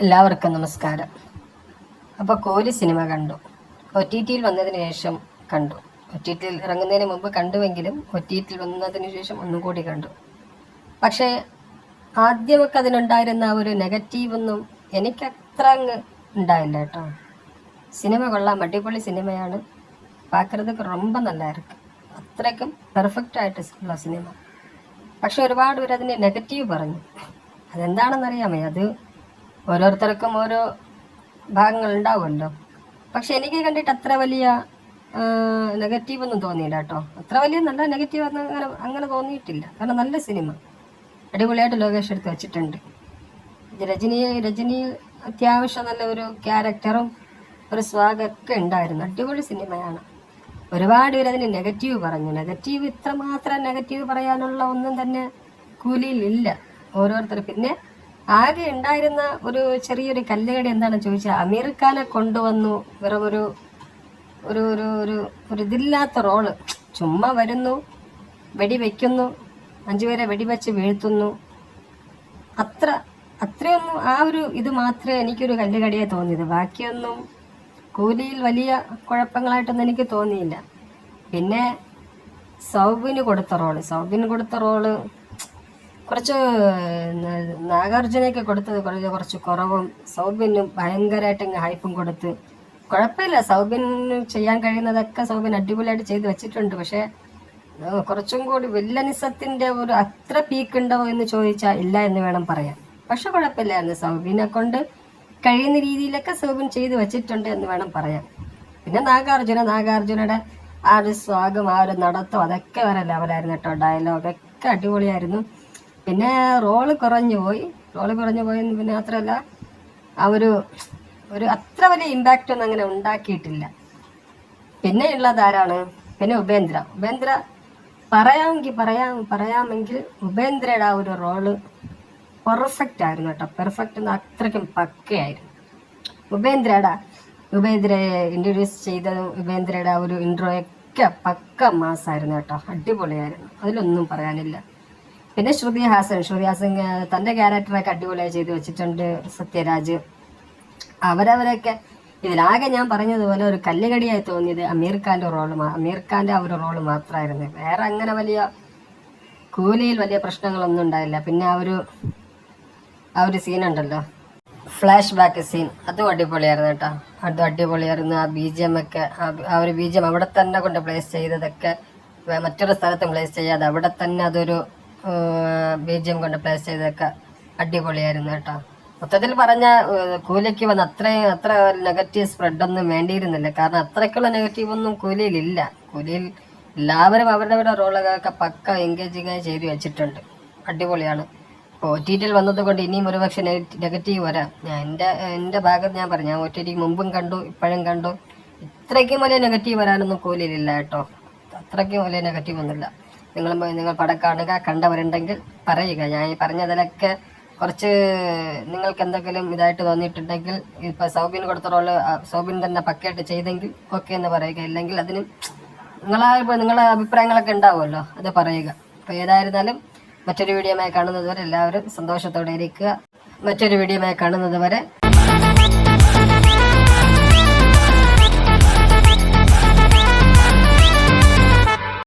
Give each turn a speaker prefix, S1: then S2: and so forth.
S1: എല്ലാവർക്കും നമസ്കാരം അപ്പോൾ കോലി സിനിമ കണ്ടു ഒ ടി ടിയിൽ വന്നതിന് ശേഷം കണ്ടു ഒ ടി ടിയിൽ ഇറങ്ങുന്നതിന് മുമ്പ് കണ്ടുവെങ്കിലും ഒ ടി ടിയിൽ വന്നതിന് ശേഷം ഒന്നും കൂടി കണ്ടു പക്ഷേ ആദ്യമൊക്കെ അതിനുണ്ടായിരുന്ന ആ ഒരു നെഗറ്റീവൊന്നും എനിക്കത്ര അങ്ങ് ഉണ്ടായില്ല കേട്ടോ സിനിമ കൊള്ളാം അടിപൊളി സിനിമയാണ് പാക്കുന്നതൊക്കെ ரொம்ப நல்லா இருக்கு അത്രയ്ക്കും പെർഫെക്റ്റ് ആയിട്ട് ഉള്ള സിനിമ പക്ഷെ ഒരുപാട് പേര് അതിന് നെഗറ്റീവ് പറഞ്ഞു അതെന്താണെന്നറിയാമേ അത് ഓരോരുത്തർക്കും ഓരോ ഭാഗങ്ങൾ ഉണ്ടാവുമല്ലോ പക്ഷെ എനിക്ക് കണ്ടിട്ട് അത്ര വലിയ നെഗറ്റീവ് ഒന്നും തോന്നിയില്ല കേട്ടോ. അത്ര വലിയ നല്ല നെഗറ്റീവ് അങ്ങനെ അങ്ങനെ തോന്നിയിട്ടില്ല. കാരണം നല്ല സിനിമ. അടിപൊളിയായിട്ട് ലോകേഷ് എടുത്ത് വെച്ചിട്ടുണ്ട്. രജനി രജനി അത്യാവശ്യം നല്ല ഒരു ക്യാരക്ടറും ഒരു സ്വാഗൊക്കെ ഉണ്ടായിരുന്നു. അടിപൊളി സിനിമയാണ്. ഒരുപാട് പേര് അതിന് നെഗറ്റീവ് പറഞ്ഞു. നെഗറ്റീവ് ഇത്രമാത്രം നെഗറ്റീവ് പറയാനുള്ള ഒന്നും തന്നെ കൂലിയിൽ ഇല്ല ഓരോരുത്തർ. പിന്നെ ആകെ ഉണ്ടായിരുന്ന ഒരു ചെറിയൊരു കല്ലുകടി എന്താണെന്ന് ചോദിച്ചാൽ അമീർ ഖാനെ കൊണ്ടുവന്നു. വെറും ഒരു ഒരു ഒരു ഒരു ഒരു ഇതില്ലാത്ത റോൾ. ചുമ്മാ വരുന്നു വെടിവെക്കുന്നു അഞ്ചുപേരെ വെടിവെച്ച് വീഴ്ത്തുന്നു. അത്ര അത്രയൊന്നും ആ ഒരു ഇത് മാത്രമേ എനിക്കൊരു കല്ലുകടിയായി തോന്നിയത്. ബാക്കിയൊന്നും കൂലിയിൽ വലിയ കുഴപ്പങ്ങളായിട്ടൊന്നും എനിക്ക് തോന്നിയില്ല. പിന്നെ സൗബിന് കൊടുത്ത റോൾ. സൗബിന് കൊടുത്ത റോൾ കുറച്ച് നാഗാർജുനയൊക്കെ കൊടുത്തത് കുറച്ച് കുറച്ച് കുറവും സൗബിനും ഭയങ്കരമായിട്ട് ഹൈപ്പും കൊടുത്ത്. കുഴപ്പമില്ല സൗബിന് ചെയ്യാൻ കഴിയുന്നതൊക്കെ സൗബിൻ അടിപൊളിയായിട്ട് ചെയ്ത് വെച്ചിട്ടുണ്ട്. പക്ഷേ കുറച്ചും കൂടി വില്ലനിസത്തിന്റെ ഒരു അത്ര പീക്ക് ഉണ്ടോ എന്ന് ചോദിച്ചാൽ ഇല്ല എന്ന് വേണം പറയാൻ. പക്ഷെ കുഴപ്പമില്ലായിരുന്നു. സൗബിനെ കൊണ്ട് കഴിയുന്ന രീതിയിലൊക്കെ സൗബിൻ ചെയ്ത് വെച്ചിട്ടുണ്ട് എന്ന് വേണം പറയാൻ. പിന്നെ നാഗാർജുന നാഗാർജുനയുടെ ആ ഒരു സ്വാഗം ആ ഒരു നടത്തം അതൊക്കെ വരെ ലെവലായിരുന്നു കേട്ടോ. ഡയലോഗൊക്കെ അടിപൊളിയായിരുന്നു. പിന്നെ റോൾ കുറഞ്ഞു പോയി. റോൾ കുറഞ്ഞു പോയെന്ന് പിന്നെ മാത്രമല്ല ആ ഒരു ഒരു അത്ര വലിയ ഇമ്പാക്റ്റ് ഒന്നും അങ്ങനെ ഉണ്ടാക്കിയിട്ടില്ല. പിന്നെ ഉള്ളത് ആരാണ്? പിന്നെ ഉപേന്ദ്ര. ഉപേന്ദ്ര പറയാമെങ്കിൽ പറയാം പറയാമെങ്കിൽ ഉപേന്ദ്രയുടെ ആ ഒരു റോൾ പെർഫെക്റ്റ് ആയിരുന്നു കേട്ടോ. പെർഫെക്റ്റ് എന്ന് അത്രയ്ക്കും പക്കയായിരുന്നു. ഉപേന്ദ്രയുടെ ഉപേന്ദ്രയെ ഇൻട്രൊഡ്യൂസ് ചെയ്ത ഉപേന്ദ്രയുടെ ആ ഒരു ഇൻട്രോയൊക്കെ പക്ക മാസമായിരുന്നു കേട്ടോ. അടിപൊളിയായിരുന്നു. അതിലൊന്നും പറയാനില്ല. പിന്നെ ശ്രുതി ഹാസൻ. ശ്രുതി ഹാസൻ തന്റെ ക്യാരക്ടറൊക്കെ അടിപൊളിയായി ചെയ്തു വെച്ചിട്ടുണ്ട് സത്യരാജ്. അവരവരൊക്കെ ഇതിലാകെ ഞാൻ പറഞ്ഞതുപോലെ ഒരു കല്ലുകടിയായി തോന്നിയത് അമീർ ഖാന്റെ റോൾ അമീർ ഖാന്റെ ആ ഒരു റോൾ മാത്രമായിരുന്നു വേറെ അങ്ങനെ വലിയ കൂലിയിൽ വലിയ പ്രശ്നങ്ങളൊന്നും ഉണ്ടായില്ല. പിന്നെ ആ ഒരു ആ ഒരു സീനുണ്ടല്ലോ ഫ്ലാഷ് ബാക്ക് സീൻ അതും അടിപൊളിയായിരുന്നു കേട്ടോ. അതും അടിപൊളിയായിരുന്നു. ആ ബി ജി എം ഒക്കെ ആ ഒരു ബി ജി എം അവിടെ തന്നെ കൊണ്ട് പ്ലേസ് ചെയ്തതൊക്കെ മറ്റൊരു സ്ഥലത്തും പ്ലേസ് ചെയ്യാതെ അവിടെ തന്നെ അതൊരു ബി ജി എം കൊണ്ട് പ്ലേസ് ചെയ്തൊക്കെ അടിപൊളിയായിരുന്നു കേട്ടോ. മൊത്തത്തിൽ പറഞ്ഞ കൂലിക്ക് വന്ന അത്രയും അത്ര നെഗറ്റീവ് സ്പ്രെഡൊന്നും വേണ്ടിയിരുന്നില്ല. കാരണം അത്രയ്ക്കുള്ള നെഗറ്റീവ് ഒന്നും കൂലിയിലില്ല കൂലിയിൽ എല്ലാവരും അവരുടെ അവരുടെ റോളൊക്കെ പക്ക എൻഗേജിങ് ചെയ്തു വെച്ചിട്ടുണ്ട്. അടിപൊളിയാണ്. ഇപ്പോൾ ഒ ടി ടിയിൽ വന്നത് കൊണ്ട് ഇനിയും ഒരുപക്ഷെ നെഗറ്റീവ് വരാം. ഞാൻ എന്റെ എന്റെ ഭാഗത്ത് ഞാൻ പറഞ്ഞു. ഞാൻ ഒ ടി ടി മുമ്പും കണ്ടു ഇപ്പോഴും കണ്ടു. ഇത്രയ്ക്കും വലിയ നെഗറ്റീവ് വരാനൊന്നും കൂലിയിലില്ല കേട്ടോ. അത്രയ്ക്കും വലിയ നെഗറ്റീവ് ഒന്നുമില്ല. നിങ്ങൾ നിങ്ങൾ പടം കാണുക കണ്ടവരുണ്ടെങ്കിൽ പറയുക. ഞാൻ ഈ പറഞ്ഞതിലൊക്കെ കുറച്ച് നിങ്ങൾക്ക് എന്തെങ്കിലും ഇതായിട്ട് തോന്നിയിട്ടുണ്ടെങ്കിൽ ഇപ്പോൾ സൗബിന് കൊടുത്ത റോൾ സൗബിൻ തന്നെ പക്കയായിട്ട് ചെയ്തെങ്കിൽ ഓക്കെ എന്ന് പറയുക. ഇല്ലെങ്കിൽ അതിന് നിങ്ങളെ ഇപ്പോൾ നിങ്ങളെ അഭിപ്രായങ്ങളൊക്കെ ഉണ്ടാവുമല്ലോ അത് പറയുക. അപ്പോൾ ഏതായിരുന്നാലും മറ്റൊരു വീഡിയോമായി കാണുന്നതുവരെ എല്ലാവരും സന്തോഷത്തോടെ ഇരിക്കുക. മറ്റൊരു വീഡിയോമായി കാണുന്നത് വരെ